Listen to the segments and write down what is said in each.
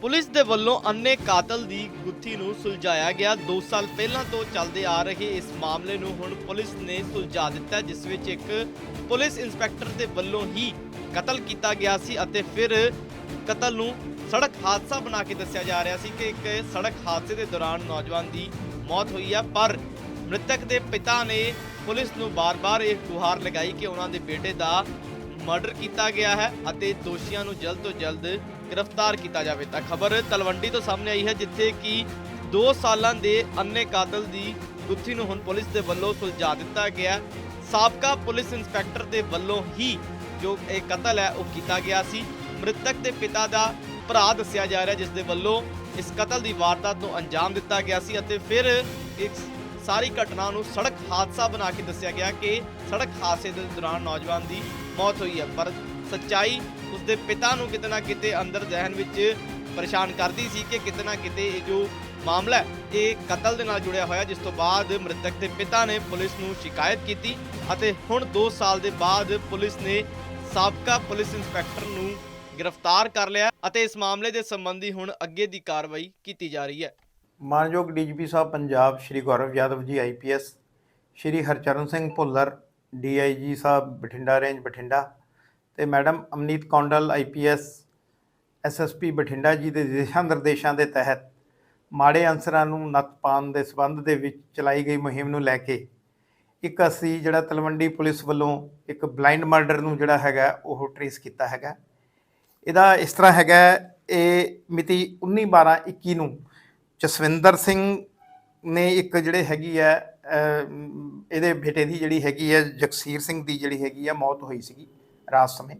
Police ਦੇ ਵੱਲੋਂ ਅੰਨੇ ਕਾਤਲ ਦੀ ਗੁੱਥੀ ਨੂੰ ਸੁਲਝਾਇਆ ਗਿਆ। 2 ਸਾਲ ਪਹਿਲਾਂ ਤੋਂ ਚੱਲਦੇ ਆ ਰਹੇ ਇਸ ਮਾਮਲੇ ਨੂੰ ਹੁਣ ਪੁਲਿਸ ਨੇ ਸੁਲਝਾ ਦਿੱਤਾ, ਜਿਸ ਵਿੱਚ ਇੱਕ ਪੁਲਿਸ ਇੰਸਪੈਕਟਰ ਦੇ ਵੱਲੋਂ ਹੀ ਕਤਲ ਕੀਤਾ ਗਿਆ ਸੀ ਅਤੇ ਫਿਰ ਕਤਲ ਨੂੰ ਸੜਕ ਹਾਦਸਾ ਬਣਾ ਕੇ ਦੱਸਿਆ ਜਾ ਰਿਹਾ ਸੀ ਕਿ ਇੱਕ ਸੜਕ ਹਾਦਸੇ ਦੇ ਦੌਰਾਨ ਨੌਜਵਾਨ ਦੀ ਮੌਤ ਹੋਈ ਹੈ ਪਰ ਮ੍ਰਿਤਕ ਦੇ ਪਿਤਾ ਨੇ ਪੁਲਿਸ ਨੂੰ ਬਾਰ-ਬਾਰ ਇਹ ਗੁਹਾਰ ਲਗਾਈ ਕਿ ਉਹਨਾਂ ਦੇ ਬੇਟੇ ਦਾ ਮਰਡਰ ਕੀਤਾ ਗਿਆ ਹੈ ਅਤੇ ਦੋਸ਼ੀਆਂ ਨੂੰ ਜਲਦ ਤੋਂ ਜਲਦ ਗ੍ਰਿਫਤਾਰ ਕੀਤਾ ਜਾਵੇ ਤਾਂ ਖਬਰ ਤਲਵੰਡੀ ਤੋਂ ਸਾਹਮਣੇ ਆਈ ਹੈ, ਜਿੱਥੇ ਕਿ 2 ਸਾਲਾਂ ਦੇ ਅੰਨੇ ਕਾਤਲ ਦੀ ਗੁੱਥੀ ਨੂੰ ਹੁਣ ਪੁਲਿਸ ਦੇ ਵੱਲੋਂ ਸੁਲਝਾ ਦਿੱਤਾ ਗਿਆ। ਸਾਬਕਾ ਪੁਲਿਸ ਇੰਸਪੈਕਟਰ ਦੇ ਵੱਲੋਂ ਹੀ ਜੋ ਇਹ ਕਤਲ ਹੈ, ਉਹ ਕੀਤਾ ਗਿਆ ਸੀ। ਮ੍ਰਿਤਕ ਦੇ ਪਿਤਾ ਦਾ ਭਰਾ ਦੱਸਿਆ ਜਾ ਰਿਹਾ, ਜਿਸ ਦੇ ਵੱਲੋਂ ਇਸ ਕਤਲ ਦੀ ਵਾਰਦਾਤ ਨੂੰ ਅੰਜਾਮ ਦਿੱਤਾ ਗਿਆ ਸੀ ਅਤੇ ਫਿਰ ਇਸ ਸਾਰੀ ਘਟਨਾ ਨੂੰ ਸੜਕ ਹਾਦਸਾ ਬਣਾ ਕੇ ਦੱਸਿਆ ਗਿਆ ਕਿ ਸੜਕ ਹਾਦਸੇ ਦੇ ਦੌਰਾਨ ਨੌਜਵਾਨ ਦੀ ਮੌਤ ਹੋਈ ਹੈ। ਪਰ ਸੱਚਾਈ ਉਸਦੇ ਪਿਤਾ ਨੂੰ ਕਿਤੇ ਨਾ ਕਿਤੇ ਅੰਦਰ ਜ਼ਹਿਨ ਵਿੱਚ ਪਰੇਸ਼ਾਨ ਕਰਦੀ ਸੀ ਕਿ ਕਿਤੇ ਨਾ ਕਿਤੇ ਇਹ ਜੋ ਮਾਮਲਾ ਇਹ ਕਤਲ ਦੇ ਨਾਲ ਜੁੜਿਆ ਹੋਇਆ, ਜਿਸ ਤੋਂ ਬਾਅਦ ਮ੍ਰਿਤਕ ਦੇ ਪਿਤਾ ਨੇ ਪੁਲਿਸ ਨੂੰ ਸ਼ਿਕਾਇਤ ਕੀਤੀ ਅਤੇ ਹੁਣ 2 ਸਾਲ ਦੇ ਬਾਅਦ ਪੁਲਿਸ ਨੇ ਸਾਬਕਾ ਪੁਲਿਸ ਇੰਸਪੈਕਟਰ ਨੂੰ ਗ੍ਰਿਫਤਾਰ ਕਰ ਲਿਆ ਅਤੇ ਇਸ ਮਾਮਲੇ ਦੇ ਸੰਬੰਧੀ ਹੁਣ ਅੱਗੇ ਦੀ ਕਾਰਵਾਈ ਕੀਤੀ ਜਾ ਰਹੀ ਹੈ। ਮਾਨਯੋਗ ਡੀਜੀਪੀ ਸਾਹਿਬ, ਪੰਜਾਬ ਸ਼੍ਰੀ ਗੌਰਵ ਯਾਦਵ ਜੀ ਆਈਪੀਐਸ ਸ਼੍ਰੀ ਹਰਚਰਨ ਸਿੰਘ ਭੁੱਲਰ ਡੀਆਈਜੀ ਸਾਹਿਬ ਬਠਿੰਡਾ, ਰੇਂਜ ਬਠਿੰਡਾ ਤੇ madam Amneet Kondal IPS SSP Bathinda ji ਦੇ ਦਿਸ਼ਾ ਨਿਰਦੇਸ਼ਾਂ ਦੇ ਤਹਿਤ ਮਾੜੇ ਅਨਸਰਾਂ ਨੂੰ ਨੱਥ ਪਾਉਣ ਦੇ ਸਬੰਧ ਦੇ ਵਿੱਚ ਚਲਾਈ ਗਈ ਮੁਹਿੰਮ ਨੂੰ ਲੈ ਕੇ ਇੱਕ ਅਸੀਂ ਜਿਹੜਾ ਤਲਵੰਡੀ ਪੁਲਿਸ ਵੱਲੋਂ ਇੱਕ ਬਲਾਈਂਡ ਮਰਡਰ ਨੂੰ ਜਿਹੜਾ ਹੈਗਾ ਉਹ ਟ੍ਰੇਸ ਕੀਤਾ ਹੈਗਾ। ਇਹਦਾ ਇਸ ਤਰ੍ਹਾਂ ਹੈਗਾ, ਇਹ ਮਿਤੀ 19 12 21 ਨੂੰ ਜਸਵਿੰਦਰ ਸਿੰਘ ਨੇ ਇੱਕ ਜਿਹੜੇ ਹੈਗੀ ਹੈ ਇਹਦੇ ਬੇਟੇ ਦੀ ਜਿਹੜੀ ਹੈਗੀ ਹੈ, ਜਗਸੀਰ ਸਿੰਘ ਦੀ ਜਿਹੜੀ ਹੈਗੀ ਹੈ, ਮੌਤ ਹੋਈ ਸੀਗੀ। ਰਾਤ ਸਮੇਂ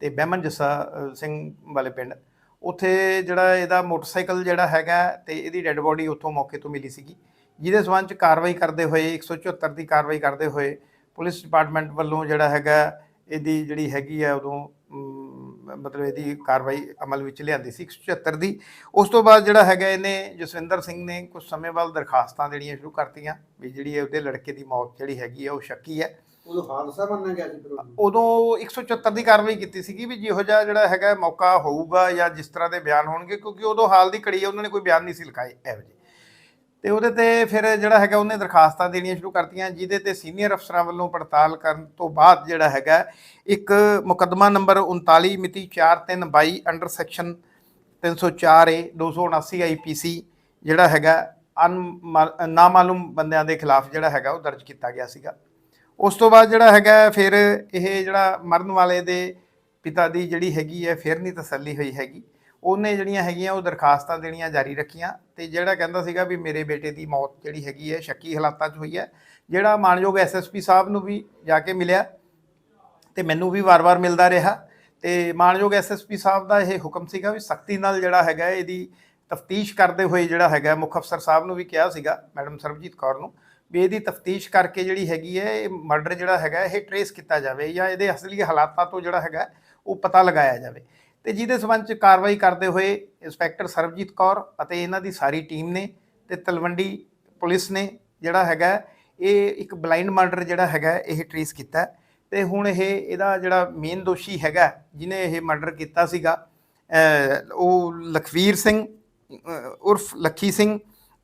ਤੇ ਬਹਿਮਨ ਜੱਸਾ ਸਿੰਘ ਵਾਲੇ ਪਿੰਡ। ਉੱਥੇ ਜਿਹੜਾ ਇਹਦਾ ਮੋਟਰਸਾਈਕਲ ਜਿਹੜਾ ਹੈਗਾ ਤੇ ਇਹਦੀ ਡੈੱਡ ਬੋਡੀ ਉੱਥੋਂ ਮੌਕੇ ਤੋਂ ਮਿਲੀ ਸੀਗੀ। ਜਿਹਦੇ ਸਬੰਧ ਚ ਕਾਰਵਾਈ ਕਰਦੇ ਹੋਏ 174 ਦੀ ਕਾਰਵਾਈ ਕਰਦੇ ਹੋਏ ਪੁਲਿਸ ਡਿਪਾਰਟਮੈਂਟ ਵੱਲੋਂ ਜਿਹੜਾ ਹੈਗਾ ਇਹਦੀ ਜਿਹੜੀ ਹੈਗੀ ਹੈ ਉਦੋਂ ਮਤਲਬ ਇਹਦੀ ਕਾਰਵਾਈ ਅਮਲ ਵਿੱਚ ਲਿਆਂਦੀ ਸੀ 174 ਦੀ। ਉਸ ਤੋਂ ਬਾਅਦ ਜਿਹੜਾ ਹੈਗਾ ਇਹਨੇ ਜਸਵਿੰਦਰ ਸਿੰਘ ਨੇ ਕੁਝ ਸਮੇਂ ਬਾਅਦ ਦਰਖਾਸਤਾਂ ਦੇਣੀਆਂ ਸ਼ੁਰੂ ਕਰਤੀਆਂ ਵੀ ਜਿਹੜੀ ਹੈ ਉਹਦੇ ਲੜਕੇ ਦੀ ਮੌਤ ਜਿਹੜੀ ਹੈਗੀ ਹੈ ਉਹ ਸ਼ੱਕੀ ਹੈ। ਉਦੋਂ ਹਾਦਸਾ ਮੰਨਿਆ ਗਿਆ ਸੀ ਫਿਰ ਉਹਨੂੰ। ਉਦੋਂ 174 ਦੀ ਕਾਰਵਾਈ ਕੀਤੀ ਸੀਗੀ ਵੀ ਜਿਹੋ ਜਿਹਾ ਜਿਹੜਾ ਹੈਗਾ ਮੌਕਾ ਹੋਊਗਾ ਜਾਂ ਜਿਸ ਤਰ੍ਹਾਂ ਦੇ ਬਿਆਨ ਹੋਣਗੇ, ਕਿਉਂਕਿ ਉਦੋਂ ਹਾਲ ਦੀ ਘੜੀ ਹੈ ਉਹਨਾਂ ਨੇ ਕੋਈ ਬਿਆਨ ਨਹੀਂ ਸੀ ਲਿਖਾਏ ਇਹੋ ਜਿਹੇ ਤੇ ਉਹਦੇ ਤੇ ਫਿਰ ਜਿਹੜਾ ਹੈਗਾ ਉਹਨੇ ਦਰਖਾਸਤਾਂ ਦੇਣੀਆਂ ਸ਼ੁਰੂ ਕਰਤੀਆਂ, ਜਿਹਦੇ ਤੇ ਸੀਨੀਅਰ ਅਫਸਰਾਂ ਵੱਲੋਂ ਪੜਤਾਲ ਕਰਨ ਤੋਂ ਬਾਅਦ ਜਿਹੜਾ ਹੈਗਾ ਇੱਕ ਮੁਕੱਦਮਾ ਨੰਬਰ 39 ਮਿਤੀ 4322 ਅੰਡਰ ਸੈਕਸ਼ਨ 304 ਏ 279 ਆਈਪੀਸੀ ਜਿਹੜਾ ਹੈਗਾ ਅਨ ਨਾਮਾਲੂਮ ਬੰਦਿਆਂ ਦੇ ਖਿਲਾਫ ਜਿਹੜਾ ਹੈਗਾ ਉਹ ਦਰਜ ਕੀਤਾ ਗਿਆ ਸੀਗਾ ਉਸ ਤੋਂ ਬਾਅਦ ਜਿਹੜਾ ਹੈਗਾ ਫਿਰ ਇਹ ਜਿਹੜਾ ਮਰਨ ਵਾਲੇ ਦੇ ਪਿਤਾ ਦੀ ਜਿਹੜੀ ਹੈਗੀ ਹੈ, ਫਿਰ ਨਹੀਂ ਤਸੱਲੀ ਹੋਈ ਹੈਗੀ। ਉਹਨੇ ਜਿਹੜੀਆਂ ਹੈਗੀਆਂ, ਉਹ ਦਰਖਾਸਤਾਂ ਦੇਣੀਆਂ ਜਾਰੀ ਰੱਖੀਆਂ ਤੇ ਜਿਹੜਾ ਕਹਿੰਦਾ ਸੀਗਾ ਵੀ ਮੇਰੇ ਬੇਟੇ ਦੀ ਮੌਤ ਜਿਹੜੀ ਹੈਗੀ ਹੈ, ਸ਼ੱਕੀ ਹਾਲਾਤਾਂ 'ਚ ਹੋਈ ਹੈ। ਜਿਹੜਾ ਮਾਨਯੋਗ ਐਸਐਸਪੀ ਸਾਹਿਬ ਨੂੰ ਵੀ ਜਾ ਕੇ ਮਿਲਿਆ ਤੇ ਮੈਨੂੰ ਵੀ ਵਾਰ-ਵਾਰ ਮਿਲਦਾ ਰਿਹਾ ਤੇ ਮਾਨਯੋਗ ਐਸਐਸਪੀ ਸਾਹਿਬ ਦਾ ਇਹ ਹੁਕਮ ਸੀਗਾ ਵੀ ਸਖਤੀ ਨਾਲ ਜਿਹੜਾ ਹੈਗਾ, ਇਹਦੀ ਤਫਤੀਸ਼ ਕਰਦੇ ਹੋਏ ਜਿਹੜਾ ਹੈਗਾ, ਮੁੱਖ ਅਫਸਰ ਸਾਹਿਬ ਨੂੰ ਵੀ ਕਿਹਾ ਸੀਗਾ, ਮੈਡਮ ਸਰਬਜੀਤ ਕੌਰ ਨੂੰ ਵੀ ਇਹਦੀ ਤਫਤੀਸ਼ ਕਰਕੇ ਜਿਹੜੀ ਹੈਗੀ ਹੈ, ਇਹ ਮਰਡਰ ਜਿਹੜਾ ਹੈਗਾ, ਇਹ ਟਰੇਸ ਕੀਤਾ ਜਾਵੇ ਜਾਂ ਇਹਦੇ ਅਸਲੀ ਹਾਲਾਤਾਂ ਤੋਂ ਜਿਹੜਾ ਹੈਗਾ, ਉਹ ਪਤਾ ਲਗਾਇਆ ਜਾਵੇ। ਤੇ ਜਿਹਦੇ ਸਬੰਧ ਚ ਕਾਰਵਾਈ ਕਰਦੇ ਹੋਏ ਇੰਸਪੈਕਟਰ ਸਰਬਜੀਤ ਕੌਰ ਅਤੇ ਇਹਨਾਂ ਦੀ ਸਾਰੀ ਟੀਮ ਨੇ ਤੇ ਤਲਵੰਡੀ ਪੁਲਿਸ ਨੇ ਜਿਹੜਾ ਹੈਗਾ, ਇਹ ਇੱਕ ਬਲਾਈਂਡ ਮਰਡਰ ਜਿਹੜਾ ਹੈਗਾ, ਇਹ ਟਰੇਸ ਕੀਤਾ। ਹੈ ਤੇ ਹੁਣ ਇਹ, ਇਹਦਾ ਜਿਹੜਾ ਮੇਨ ਦੋਸ਼ੀ ਹੈਗਾ ਜਿਨੇ ਇਹ ਮਰਡਰ ਕੀਤਾ ਸੀਗਾ ਉਹ ਲਖਵੀਰ ਸਿੰਘ ਉਰਫ ਲੱਖੀ ਸਿੰਘ,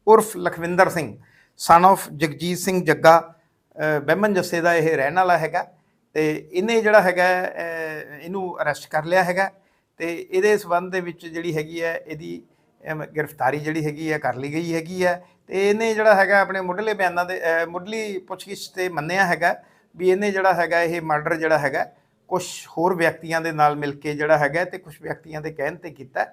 ਉਰਫ ਲਖਵਿੰਦਰ ਸਿੰਘ। ਸਨ of ਜਗਜੀਤ ਸਿੰਘ ਜੱਗਾ ਬਹਿਮਨ ਜੱਸੇ ਦਾ ਇਹ ਰਹਿਣ ਵਾਲਾ ਹੈਗਾ ਤੇ ਇਹਨੇ ਜਿਹੜਾ ਹੈਗਾ ਇਹਨੂੰ ਅਰੈਸਟ ਕਰ ਲਿਆ ਹੈਗਾ ਤੇ ਇਹਦੇ ਸਬੰਧ ਦੇ ਵਿੱਚ ਜਿਹੜੀ ਹੈਗੀ ਹੈ, ਇਹਦੀ ਗ੍ਰਿਫਤਾਰੀ ਜਿਹੜੀ ਹੈਗੀ ਹੈ, ਕਰ ਲਈ ਗਈ ਹੈਗੀ ਹੈ ਤੇ ਇਹਨੇ ਜਿਹੜਾ ਹੈਗਾ ਆਪਣੇ ਮੁੱਢਲੇ ਬਿਆਨਾਂ ਦੇ ਮੁੱਢਲੀ ਪੁੱਛਗਿੱਛ ਤੇ ਮੰਨਿਆ ਹੈਗਾ ਵੀ ਇਹਨੇ ਜਿਹੜਾ ਹੈਗਾ ਇਹ ਮਰਡਰ ਜਿਹੜਾ ਹੈਗਾ ਕੁਝ ਹੋਰ ਵਿਅਕਤੀਆਂ ਦੇ ਨਾਲ ਮਿਲ ਕੇ ਜਿਹੜਾ ਹੈਗਾ ਤੇ ਕੁਝ ਵਿਅਕਤੀਆਂ ਦੇ ਕਹਿਣ ਤੇ ਕੀਤਾ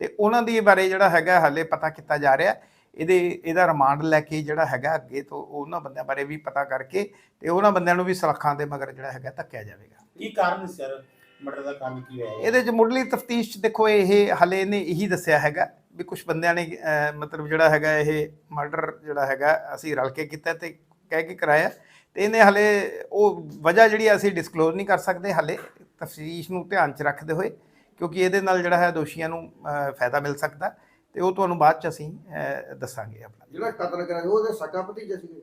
ਤੇ ਉਹਨਾਂ ਦੀ ਬਾਰੇ ਜਿਹੜਾ ਹੈਗਾ ਹਾਲੇ ਪਤਾ ਕੀਤਾ ਜਾ ਰਿਹਾ ਇਹਦੇ ਇਹਦਾ ਰਿਮਾਂਡ ਲੈ ਕੇ ਜਿਹੜਾ ਹੈਗਾ ਅੱਗੇ ਤੋਂ ਉਹਨਾਂ ਬੰਦਿਆਂ ਬਾਰੇ ਵੀ ਪਤਾ ਕਰਕੇ ਤੇ ਉਹਨਾਂ ਬੰਦਿਆਂ ਨੂੰ ਵੀ ਸਲਾਖਾਂ ਦੇ ਮਗਰ ਜਿਹੜਾ ਹੈਗਾ ਧੱਕਿਆ ਜਾਵੇਗਾ। ਕੀ ਕਾਰਨ ਸਰ? ਮਰਡਰ ਦਾ ਕਾਰਨ ਕੀ ਹੋਇਆ ਇਹ? ਇਹਦੇ ਚ ਮੁੱਢਲੀ ਤਫਤੀਸ਼ ਚ ਦੇਖੋ ਇਹ ਹਲੇ ਇਹਨੇ ਇਹੀ ਦੱਸਿਆ ਹੈਗਾ ਵੀ ਕੁਝ ਬੰਦਿਆਂ ਨੇ ਮਤਲਬ ਜਿਹੜਾ ਹੈਗਾ ਇਹ ਮਰਡਰ ਜਿਹੜਾ ਹੈਗਾ ਅਸੀਂ ਰਲ ਕੇ ਕੀਤਾ ਤੇ ਕਹਿ ਕੇ ਕਰਾਇਆ ਤੇ ਇਹਨੇ ਹਲੇ ਉਹ ਵਜ੍ਹਾ ਜਿਹੜੀ ਅਸੀਂ ਡਿਸਕਲੋਜ਼ ਨਹੀਂ ਕਰ ਸਕਦੇ ਹਲੇ ਤਫਤੀਸ਼ ਨੂੰ ਧਿਆਨ ਚ ਰੱਖਦੇ ਹੋਏ ਕਿਉਂਕਿ ਇਹਦੇ ਨਾਲ ਜਿਹੜਾ ਹੈ ਦੋਸ਼ੀਆਂ ਨੂੰ ਫਾਇਦਾ ਮਿਲ ਸਕਦਾ। ਤੇ ਉਹ ਤੁਹਾਨੂੰ ਬਾਅਦ ਚ ਅਸੀਂ ਦੱਸਾਂਗੇ ਆਪਣਾ। ਜਿਹੜਾ ਕਤਲ ਕਰਾਇਆ ਉਹਦੇ ਸਕਾ ਭਤੀਜਾ ਸੀਗੇ?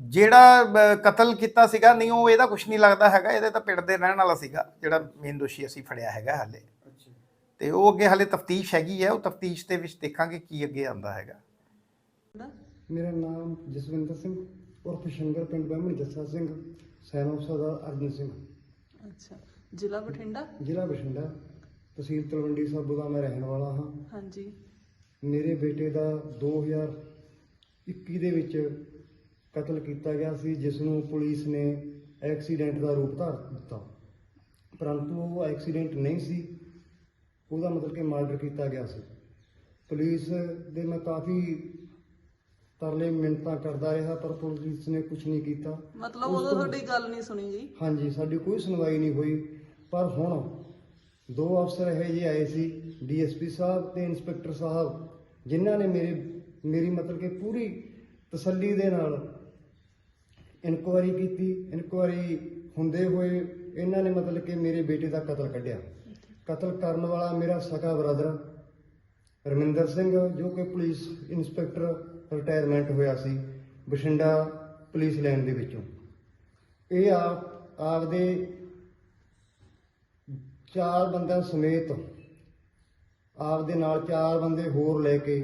ਜਿਹੜਾ ਕਤਲ ਕੀਤਾ ਸੀਗਾ ਨਹੀਂ ਉਹ ਇਹਦਾ ਕੁਝ ਨਹੀਂ ਲੱਗਦਾ ਹੈਗਾ ਇਹਦੇ ਤਾਂ ਪਿੰਡ ਦੇ ਰਹਿਣ ਵਾਲਾ ਸੀਗਾ ਜਿਹੜਾ ਮੇਨ ਦੋਸ਼ੀ ਅਸੀਂ ਫੜਿਆ ਹੈਗਾ ਹਾਲੇ। ਅੱਛਾ। ਤੇ ਉਹ ਅੱਗੇ ਹਾਲੇ ਤਫਤੀਸ਼ ਹੈਗੀ ਹੈ ਉਹ ਤਫਤੀਸ਼ ਦੇ ਵਿੱਚ ਦੇਖਾਂਗੇ ਕੀ ਅੱਗੇ ਆਉਂਦਾ ਹੈਗਾ। ਮੇਰਾ ਨਾਮ ਜਸਵਿੰਦਰ ਸਿੰਘ ਉਰਫ ਸ਼ੰਕਰ ਪਿੰਡ ਬਹਿਮਣ ਜੱਸਾ ਸਿੰਘ ਸੈਨੋ ਸਰਦਾਰ ਅਰਜਨ ਸਿੰਘ। ਅੱਛਾ। ਜ਼ਿਲ੍ਹਾ ਬਠਿੰਡਾ? ਜ਼ਿਲ੍ਹਾ ਬਠਿੰਡਾ। ਤਹਿਸੀਲ ਤਲਵੰਡੀ ਸਾਬੋ ਦਾ ਮੈਂ ਰਹਿਣ ਵਾਲਾ ਹਾਂ। ਹਾਂਜੀ। ਮੇਰੇ ਬੇਟੇ ਦਾ 2021 ਦੇ ਵਿੱਚ ਕਤਲ ਕੀਤਾ ਗਿਆ ਸੀ ਜਿਸ ਨੂੰ ਪੁਲਿਸ ਨੇ ਐਕਸੀਡੈਂਟ ਦਾ ਰੂਪ ਧਾਰ ਦਿੱਤਾ। ਪਰੰਤੂ ਉਹ ਐਕਸੀਡੈਂਟ ਨਹੀਂ ਸੀ ਉਹਦਾ ਮਤਲਬ ਕਿ ਮਰਡਰ ਕੀਤਾ ਗਿਆ ਸੀ। ਪੁਲਿਸ ਦੇ ਮੈਂ ਕਾਫੀ ਤਰਲੇ ਮਿੰਨਤਾਂ ਕਰਦਾ ਰਿਹਾ ਪਰ ਪੁਲਿਸ ਨੇ ਕੁਝ ਨਹੀਂ ਕੀਤਾ। ਮਤਲਬ ਉਦੋਂ ਤੁਹਾਡੀ ਗੱਲ ਨਹੀਂ ਸੁਣੀ ਗਈ ਹਾਂਜੀ ਸਾਡੀ ਕੋਈ ਸੁਣਵਾਈ ਨਹੀਂ ਹੋਈ। ਪਰ ਹੁਣ ਦੋ ਅਫਸਰ ਇਹ ਜਿਹੇ ਆਏ ਸੀ, ਡੀਐਸਪੀ ਸਾਹਿਬ ਤੇ ਇੰਸਪੈਕਟਰ ਸਾਹਿਬ, ਜਿਨ੍ਹਾਂ ਨੇ ਮੇਰੇ, ਮੇਰੀ ਮਤਲਬ ਕਿ ਪੂਰੀ ਤਸੱਲੀ ਦੇ ਨਾਲ ਇਨਕੁਆਇਰੀ ਕੀਤੀ। ਇਨਕੁਆਇਰੀ ਹੁੰਦੇ ਹੋਏ ਇਹਨਾਂ ਨੇ ਮਤਲਬ ਕਿ ਮੇਰੇ ਬੇਟੇ ਦਾ ਕਤਲ ਕੱਢਿਆ। ਕਤਲ ਕਰਨ ਵਾਲਾ ਮੇਰਾ ਸਕਾ ਬ੍ਰਦਰ ਰਮਿੰਦਰ ਸਿੰਘ, ਜੋ ਕਿ ਪੁਲਿਸ ਇੰਸਪੈਕਟਰ ਰਿਟਾਇਰਮੈਂਟ ਹੋਇਆ ਸੀ ਬਠਿੰਡਾ ਪੁਲਿਸ ਲਾਈਨ ਦੇ ਵਿੱਚੋਂ। ਇਹ ਆਪ, ਆਪਦੇ ਚਾਰ ਬੰਦਿਆਂ ਸਮੇਤ ਆਪਦੇ ਨਾਲ ਚਾਰ ਬੰਦੇ ਹੋਰ ਲੈ ਕੇ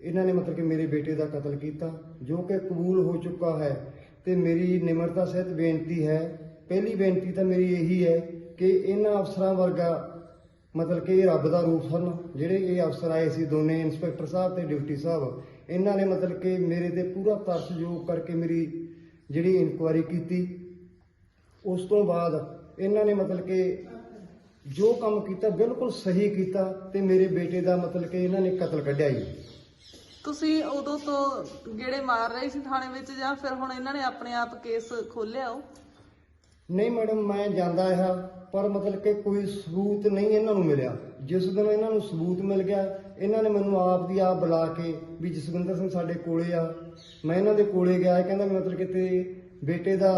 ਇਹਨਾਂ ਨੇ ਮਤਲਬ ਕਿ ਮੇਰੇ ਬੇਟੇ ਦਾ ਕਤਲ ਕੀਤਾ, ਜੋ ਕਿ ਕਬੂਲ ਹੋ ਚੁੱਕਾ ਹੈ ਤੇ ਮੇਰੀ ਨਿਮਰਤਾ ਸਹਿਤ ਬੇਨਤੀ ਹੈ, ਪਹਿਲੀ ਬੇਨਤੀ ਤਾਂ ਮੇਰੀ ਇਹੀ ਹੈ ਕਿ ਇਹਨਾਂ ਅਫਸਰਾਂ ਵਰਗਾ ਮਤਲਬ ਕਿ ਇਹ ਰੱਬ ਦਾ ਰੂਪ ਹਨ, ਜਿਹੜੇ ਇਹ ਅਫਸਰ ਆਏ ਸੀ ਦੋਨੇ ਇੰਸਪੈਕਟਰ ਸਾਹਿਬ ਤੇ ਡਿਪਟੀ ਸਾਹਿਬ, ਇਹਨਾਂ ਨੇ ਮਤਲਬ ਕਿ ਮੇਰੇ ਤੇ ਪੂਰਾ ਤਰਸਯੋਗ ਕਰਕੇ ਮੇਰੀ ਜਿਹੜੀ ਇਨਕੁਆਇਰੀ ਕੀਤੀ। ਉਸ ਤੋਂ ਬਾਅਦ ਇਹਨਾਂ ਨੇ ਮਤਲਬ ਕਿ ਜੋ ਕੰਮ ਕੀਤਾ ਬਿਲਕੁਲ ਸਹੀ ਕੀਤਾ ਤੇ ਮੇਰੇ ਬੇਟੇ ਦਾ ਮਤਲਬ ਕਿ ਇਹਨਾਂ ਨੇ ਕਤਲ ਕੱਢਿਆ ਜੀ। ਤੁਸੀਂ ਉਦੋਂ ਤੋਂ ਗੇੜੇ ਮਾਰ ਰਹੇ ਸੀ ਥਾਣੇ ਵਿੱਚ ਜਾਂ ਫਿਰ ਹੁਣ ਇਹਨਾਂ ਨੇ ਆਪਣੇ ਆਪ ਕੇਸ ਖੋਲਿਆ ਉਹ? ਨਹੀਂ ਮੈਡਮ ਮੈਂ ਜਾਂਦਾ ਰਿਹਾ ਪਰ ਮਤਲਬ ਕਿ ਕੋਈ ਸਬੂਤ ਨਹੀਂ ਇਹਨਾਂ ਨੂੰ ਮਿਲਿਆ। ਜਿਸ ਦਿਨ ਇਹਨਾਂ ਨੂੰ ਸਬੂਤ ਮਿਲ ਗਿਆ ਇਹਨਾਂ ਨੇ ਮੈਨੂੰ ਆਪ ਦੀ ਆਪ ਬੁਲਾ ਕੇ ਵੀ ਜਸਵਿੰਦਰ ਸਿੰਘ ਸਾਡੇ ਕੋਲੇ ਆ। ਮੈਂ ਇਹਨਾਂ ਦੇ ਕੋਲੇ ਗਿਆ ਕਹਿੰਦਾ ਵੀ ਮਤਲਬ ਕਿ ਤੇ ਬੇਟੇ ਦਾ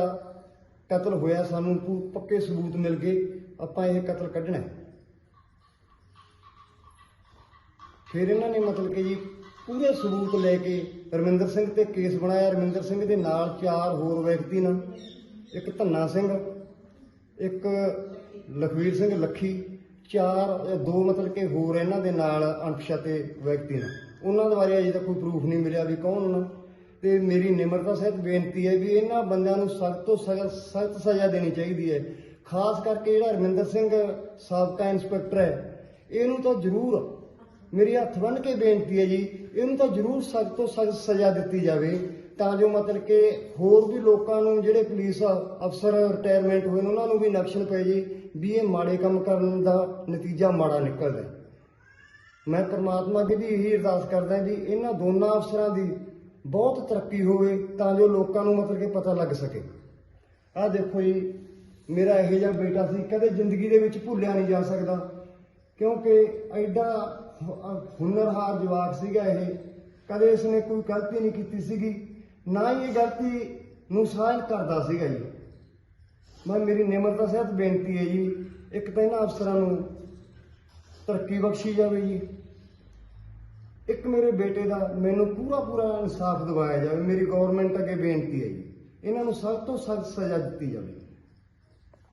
ਕਤਲ ਹੋਇਆ ਸਾਨੂੰ ਪੱਕੇ ਸਬੂਤ ਮਿਲ ਗਏ। ਆਪਾਂ ਇਹ ਕਤਲ ਕੱਢਣਾ ਹੈ। ਫਿਰ ਇਹਨਾਂ ਨੇ ਮਤਲਬ ਕਿ ਜੀ ਪੂਰੇ ਸਬੂਤ ਲੈ ਕੇ ਰਮਿੰਦਰ ਸਿੰਘ ਤੇ ਕੇਸ ਬਣਾਇਆ। ਰਮਿੰਦਰ ਸਿੰਘ ਦੇ ਨਾਲ ਚਾਰ ਹੋਰ ਵਿਅਕਤੀ ਨੇ, ਇੱਕ ਧੰਨਾ ਸਿੰਘ, ਇੱਕ ਲਖਵੀਰ ਸਿੰਘ ਲੱਖੀ, ਚਾਰ ਦੋ ਮਤਲਬ ਕਿ ਹੋਰ ਇਹਨਾਂ ਦੇ ਨਾਲ ਅਣਪਛਾਤੇ ਵਿਅਕਤੀ ਨੇ। ਉਹਨਾਂ ਦੇ ਬਾਰੇ ਅਜੇ ਤੱਕ ਕੋਈ ਪ੍ਰੂਫ ਨਹੀਂ ਮਿਲਿਆ ਵੀ ਕੌਣ ਉਹਨਾਂ ਤੇ ਮੇਰੀ ਨਿਮਰਤਾ ਸਹਿਤ ਬੇਨਤੀ ਹੈ ਵੀ ਇਹਨਾਂ ਬੰਦਿਆਂ ਨੂੰ ਸਖਤ ਤੋਂ ਸਖਤ ਸਜ਼ਾ ਦੇਣੀ ਚਾਹੀਦੀ ਹੈ। ਖਾਸ ਕਰਕੇ ਜਿਹੜਾ ਰਮਿੰਦਰ ਸਿੰਘ ਸਾਬਕਾ ਇੰਸਪੈਕਟਰ ਹੈ, ਇਹਨੂੰ ਤਾਂ ਜ਼ਰੂਰ ਮੇਰੀ ਹੱਥ ਬੰਨ੍ਹ ਕੇ ਬੇਨਤੀ ਹੈ ਜੀ, ਇਹਨੂੰ ਤਾਂ ਜ਼ਰੂਰ ਸਖਤ ਤੋਂ ਸਖਤ ਸਜ਼ਾ ਦਿੱਤੀ ਜਾਵੇ, ਤਾਂ ਜੋ ਮਤਲਬ ਕਿ ਹੋਰ ਵੀ ਲੋਕਾਂ ਨੂੰ ਜਿਹੜੇ ਪੁਲਿਸ ਅਫਸਰ ਰਿਟਾਇਰਮੈਂਟ ਹੋਏ ਨੇ, ਉਹਨਾਂ ਨੂੰ ਵੀ ਨਕਸ਼ਲ ਪਏ ਜੀ, ਵੀ ਇਹ ਮਾੜੇ ਕੰਮ ਕਰਨ ਦਾ ਨਤੀਜਾ ਮਾੜਾ ਨਿਕਲਦਾ ਮੈਂ ਪਰਮਾਤਮਾ ਅੱਗੇ ਵੀ ਇਹੀ ਅਰਦਾਸ ਕਰਦਾ ਵੀ ਇਹਨਾਂ ਦੋਨਾਂ ਅਫਸਰਾਂ ਦੀ ਬਹੁਤ ਤਰੱਕੀ ਹੋਵੇ, ਤਾਂ ਜੋ ਲੋਕਾਂ ਨੂੰ ਮਤਲਬ ਕਿ ਪਤਾ ਲੱਗ ਸਕੇ। ਆਹ ਦੇਖੋ ਜੀ ਮੇਰਾ ਇਹੋ ਜਿਹਾ ਬੇਟਾ ਸੀ, ਕਦੇ ਜ਼ਿੰਦਗੀ ਦੇ ਵਿੱਚ ਭੁੱਲਿਆ ਨਹੀਂ ਜਾ ਸਕਦਾ। ਕਿਉਂਕਿ ਐਡਾ ਹੁਨਰਹਾਰ ਜਵਾਕ ਸੀਗਾ ਇਹ। ਕਦੇ ਇਸਨੇ ਕੋਈ ਗਲਤੀ ਨਹੀਂ ਕੀਤੀ ਸੀਗੀ, ਨਾ ਹੀ ਇਹ ਗਲਤੀ ਨੂੰ ਸਾਂਝ ਕਰਦਾ ਸੀਗਾ ਜੀ। ਮੈਂ, ਮੇਰੀ ਨਿਮਰਤਾ ਸਹਿਤ ਬੇਨਤੀ ਹੈ ਜੀ, ਇੱਕ ਤਾਂ ਇਹਨਾਂ ਅਫਸਰਾਂ ਨੂੰ ਤਰੱਕੀ ਬਖਸ਼ੀ ਜਾਵੇ ਜੀ। ਇੱਕ ਮੇਰੇ ਬੇਟੇ ਦਾ ਮੈਨੂੰ ਪੂਰਾ ਪੂਰਾ ਇਨਸਾਫ ਦਿਵਾਇਆ ਜਾਵੇ, ਮੇਰੀ ਗਵਰਨਮੈਂਟ ਅੱਗੇ ਬੇਨਤੀ ਹੈ ਜੀ। ਇਹਨਾਂ ਨੂੰ ਸਭ ਤੋਂ ਸਖਤ ਸਜ਼ਾ ਦਿੱਤੀ ਜਾਵੇ।